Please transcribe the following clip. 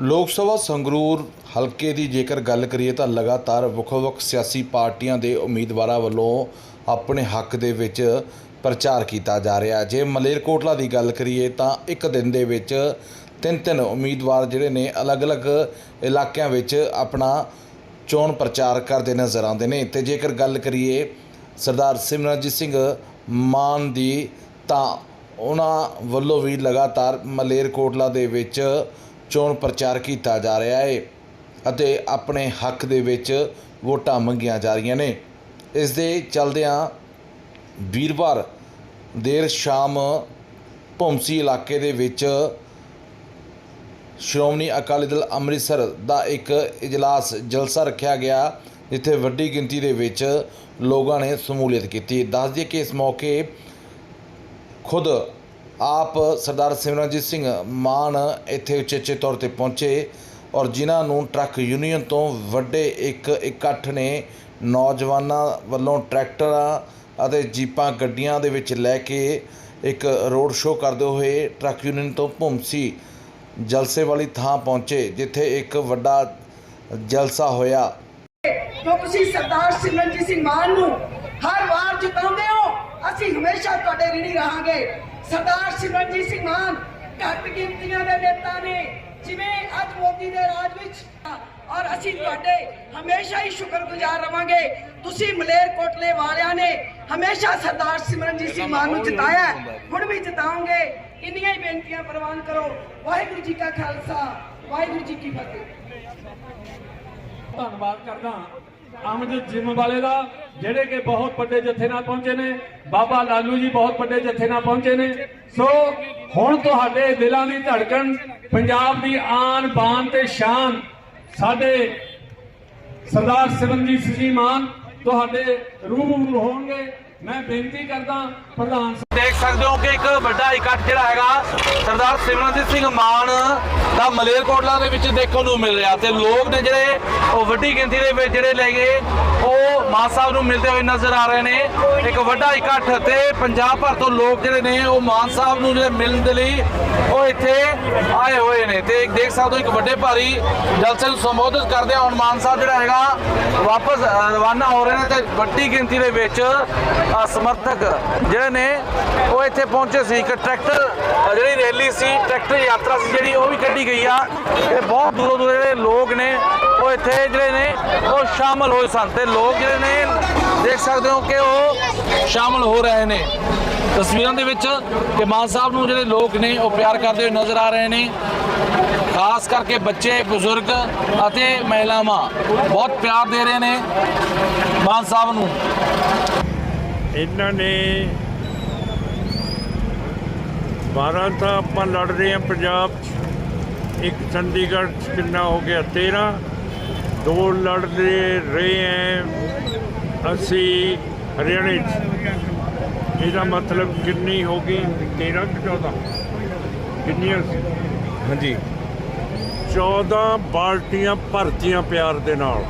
ਲੋਕ ਸਭਾ ਸੰਗਰੂਰ ਹਲਕੇ ਦੀ ਜੇਕਰ ਗੱਲ ਕਰੀਏ ਤਾਂ ਲਗਾਤਾਰ ਵੱਖ-ਵੱਖ ਸਿਆਸੀ ਪਾਰਟੀਆਂ ਦੇ ਉਮੀਦਵਾਰਾਂ ਵੱਲੋਂ ਆਪਣੇ ਹੱਕ ਦੇ ਵਿੱਚ ਪ੍ਰਚਾਰ ਕੀਤਾ ਜਾ ਰਿਹਾ ਜੇ ਮਲੇਰਕੋਟਲਾ ਦੀ ਗੱਲ ਕਰੀਏ ਤਾਂ ਇੱਕ ਦਿਨ ਦੇ ਵਿੱਚ ਤਿੰਨ ਤਿੰਨ ਉਮੀਦਵਾਰ ਜਿਹੜੇ ਨੇ ਅਲੱਗ-ਅਲੱਗ ਇਲਾਕਿਆਂ ਵਿੱਚ ਆਪਣਾ ਚੋਣ ਪ੍ਰਚਾਰ ਕਰਦੇ ਨਜ਼ਰ ਆਉਂਦੇ ਨੇ। ਤੇ ਜੇਕਰ ਗੱਲ ਕਰੀਏ ਸਰਦਾਰ ਸਿਮਰਨਜੀਤ ਸਿੰਘ ਮਾਨ ਦੀ ਤਾਂ ਉਹਨਾਂ ਵੱਲੋਂ ਵੀ ਲਗਾਤਾਰ ਮਲੇਰਕੋਟਲਾ ਦੇ ਵਿੱਚ ਚੋਣ ਪ੍ਰਚਾਰ ਕੀਤਾ ਜਾ ਰਿਹਾ ਹੈ ਅਤੇ ਆਪਣੇ ਹੱਕ ਦੇ ਵਿੱਚ ਵੋਟਾਂ ਮੰਗੀਆਂ ਜਾ ਰਹੀਆਂ ਨੇ। ਇਸ ਦੇ ਚਲਦਿਆਂ ਵੀਰਵਾਰ ਦੇਰ ਸ਼ਾਮ ਭੌਂਸੀ ਇਲਾਕੇ ਦੇ ਵਿੱਚ ਸ਼੍ਰੋਮਣੀ ਅਕਾਲੀ ਦਲ ਅੰਮ੍ਰਿਤਸਰ ਦਾ ਇੱਕ ਇਜਲਾਸ ਜਲਸਾ ਰੱਖਿਆ ਗਿਆ, ਜਿੱਥੇ ਵੱਡੀ ਗਿਣਤੀ ਦੇ ਵਿੱਚ ਲੋਕਾਂ ਨੇ ਸਮੂਲੀਅਤ ਕੀਤੀ। ਦੱਸ ਦਈਏ ਕਿ ਇਸ ਮੌਕੇ ਖੁਦ ਆਪ ਸਰਦਾਰ ਸਿਮਰਨਜੀਤ ਸਿੰਘ ਮਾਨ ਇੱਥੇ ਉਚੇਚੇ ਤੌਰ ਤੇ ਪਹੁੰਚੇ ਔਰ ਜਿਨ੍ਹਾਂ ਨੂੰ ਟਰੱਕ ਯੂਨੀਅਨ ਤੋਂ ਵੱਡੇ ਇੱਕ ਇਕੱਠ ਨੇ ਨੌਜਵਾਨਾਂ ਵੱਲੋਂ ਟਰੈਕਟਰਾਂ ਅਤੇ ਜੀਪਾਂ ਗੱਡੀਆਂ ਦੇ ਵਿੱਚ ਲੈ ਕੇ ਇੱਕ ਰੋਡ ਸ਼ੋਅ ਕਰਦੇ ਹੋਏ ਟਰੱਕ ਯੂਨੀਅਨ ਤੋਂ ਭੁੰਮਸੀ ਜਲਸੇ ਵਾਲੀ ਥਾਂ ਪਹੁੰਚੇ, ਜਿੱਥੇ ਇੱਕ ਵੱਡਾ ਜਲਸਾ ਹੋਇਆ। ਜੋ ਤੁਸੀਂ ਸਰਦਾਰ ਸਿਮਰਨਜੀਤ ਸਿੰਘ ਮਾਨ ਨੂੰ ਹਰ ਵਾਰ ਜਿਤਾਉਂਦੇ ਅਸੀਂ ਹਮੇਸ਼ਾ ਤੁਹਾਡੇ ਰਿਣੀ ਰਹਾਂਗੇ। ਸਰਦਾਰ ਸਿਮਰਨਜੀਤ ਸਿੰਘ ਮਾਨ ਘੱਟ ਗਿਣਤੀਆਂ ਦੇ ਨੇਤਾ ਨੇ ਜਿਵੇਂ ਅੱਜ ਮੋਦੀ ਦੇ ਰਾਜ ਵਿੱਚ। ਔਰ ਅਸੀਂ ਤੁਹਾਡੇ ਹਮੇਸ਼ਾ ਹੀ ਸ਼ੁਕਰਗੁਜ਼ਾਰ ਰਵਾਂਗੇ। ਤੁਸੀਂ ਮਲੇਰਕੋਟਲੇ ਵਾਲਿਆਂ ਨੇ ਹਮੇਸ਼ਾ ਸਰਦਾਰ ਸਿਮਰਨਜੀਤ ਸਿੰਘ ਮਾਨ ਨੂੰ ਜਿਤਾਇਆ। ਹੁਣ ਵੀ ਜਿਤਾਉਂਗੇ ਇੰਨੀਆਂ ਹੀ ਬੇਨਤੀਆਂ ਪ੍ਰਵਾਨ ਕਰੋ। ਵਾਹਿਗੁਰੂ ਜੀ ਕਾ ਖਾਲਸਾ ਵਾਹਿਗੁਰੂ ਜੀ ਕੀ ਫਤਿਹ। ਧੰਨਵਾਦ ਕਰਦਾ ਅਮਜਦ ਜਿਮ ਵਾਲੇ ਦਾ, ਜਿਹੜੇ ਕਿ ਬਹੁਤ ਵੱਡੇ ਜਥੇ ਨਾਲ ਪਹੁੰਚੇ ਨੇ, ਬਾਬਾ ਲਾਲੂ ਜੀ ਬਹੁਤ ਵੱਡੇ ਜਥੇ ਨਾਲ ਪਹੁੰਚੇ ਨੇ। ਸੋ, ਹੁਣ ਤੁਹਾਡੇ ਦਿਲਾਂ ਦੀ ਧੜਕਣ, ਪੰਜਾਬ ਦੀ ਆਨ ਬਾਨ ਤੇ ਸ਼ਾਨ, ਸਾਡੇ ਸਰਦਾਰ ਸਿਮਰਨਜੀਤ ਸਿੰਘ ਮਾਨ, ਤੁਹਾਡੇ ਰੂਬਰੂ ਹੋਣਗੇ। ਮੈਂ ਬੇਨਤੀ ਕਰਦਾ ਪ੍ਰਧਾਨ ਦੇਖ ਸਕਦੇ ਹੋ ਕਿ ਇੱਕ ਵੱਡਾ ਇਕੱਠ ਜਿਹੜਾ ਹੈਗਾ, ਸਰਦਾਰ ਸਿਮਰਨਜੀਤ ਸਿੰਘ ਮਾਨ ਦਾ ਮਲੇਰਕੋਟਲਾ ਦੇ ਵਿੱਚ ਦੇਖਣ ਨੂੰ ਮਿਲ ਰਿਹਾ ਤੇ ਲੋਕ ਨੇ ਜਿਹੜੇ ਉਹ ਵੱਡੀ ਗਿਣਤੀ ਦੇ ਵਿੱਚ ਜਿਹੜੇ ਲੈ ਗਏ। ਉਹ ਮਾਨ ਸਾਹਿਬ ਨੂੰ ਮਿਲਦੇ ਹੋਏ ਨਜ਼ਰ ਆ ਰਹੇ ਨੇ। ਇੱਕ ਵੱਡਾ ਇਕੱਠ ਤੇ ਪੰਜਾਬ ਭਰ ਤੋਂ ਲੋਕ ਜਿਹੜੇ ਨੇ, ਉਹ ਮਾਨ ਸਾਹਿਬ ਨੂੰ ਜਿਹੜੇ ਮਿਲਣ ਦੇ ਲਈ ਉਹ ਇੱਥੇ ਆਏ ਹੋਏ ਨੇ। ਤੇ ਦੇਖ ਸਕਦੇ ਹੋ, ਇੱਕ ਵੱਡੇ ਭਾਰੀ ਜਲਸੇ ਨੂੰ ਸੰਬੋਧਿਤ ਕਰਦੇ ਹੁਣ ਮਾਨ ਸਾਹਿਬ ਜਿਹੜਾ ਹੈਗਾ, ਵਾਪਸ ਰਵਾਨਾ ਹੋ ਰਹੇ ਨੇ ਤੇ ਵੱਡੀ ਗਿਣਤੀ ਦੇ ਵਿੱਚ ਸਮਰਥਕ ਜਿਹੜੇ ਨੇ, ਉਹ ਇੱਥੇ ਪਹੁੰਚੇ ਸੀ। ਇੱਕ ਟਰੈਕਟਰ ਜਿਹੜੇ ਸੀ, ਟਰੈਕਟਰ ਯਾਤਰਾ ਸੀ ਜਿਹੜੀ, ਉਹ ਵੀ ਕੱਢੀ ਗਈ ਆ। ਤੇ ਬਹੁਤ ਦੂਰੋਂ ਦੂਰੋਂ ਜਿਹੜੇ ਲੋਕ ਨੇ, ਉਹ ਇੱਥੇ ਜਿਹੜੇ ਨੇ, ਉਹ ਸ਼ਾਮਲ ਹੋਏ ਸਨ। ਤੇ ਲੋਕ ਜਿਹੜੇ ਨੇ, ਦੇਖ ਸਕਦੇ ਹੋ ਕਿ ਉਹ ਸ਼ਾਮਲ ਹੋ ਰਹੇ ਨੇ। ਤਸਵੀਰਾਂ ਦੇ ਵਿੱਚ ਕਿ ਮਾਨ ਸਾਹਿਬ ਨੂੰ ਜਿਹੜੇ ਲੋਕ ਨੇ, ਉਹ ਪਿਆਰ ਕਰਦੇ ਹੋਏ ਨਜ਼ਰ ਆ ਰਹੇ ਨੇ। ਖਾਸ ਕਰਕੇ ਬੱਚੇ, ਬਜ਼ੁਰਗ ਅਤੇ ਮਹਿਲਾਵਾਂ, ਬਹੁਤ ਪਿਆਰ ਦੇ ਰਹੇ ਨੇ ਮਾਨ ਸਾਹਿਬ ਨੂੰ। ਇਹਨਾਂ ਨੇ 12 ਤਾਂ ਆਪਾਂ ਲੜ ਰਹੇ ਹਾਂ ਪੰਜਾਬ 'ਚ। ਇੱਕ ਚੰਡੀਗੜ੍ਹ 'ਚ ਕਿੰਨਾ ਹੋ ਗਿਆ? 13 ਦੋ ਲੜ ਰਹੇ ਹਾਂ ਅਸੀਂ ਹਰਿਆਣੇ 'ਚ। ਇਹਦਾ ਮਤਲਬ ਕਿੰਨੀ ਹੋ ਗਈ? 13 ਕਿ 14 ਕਿੰਨੀਆਂ ਹਾਂਜੀ। 14 ਬਾਲਟੀਆਂ ਭਰਤੀਆਂ ਪਿਆਰ ਦੇ ਨਾਲ।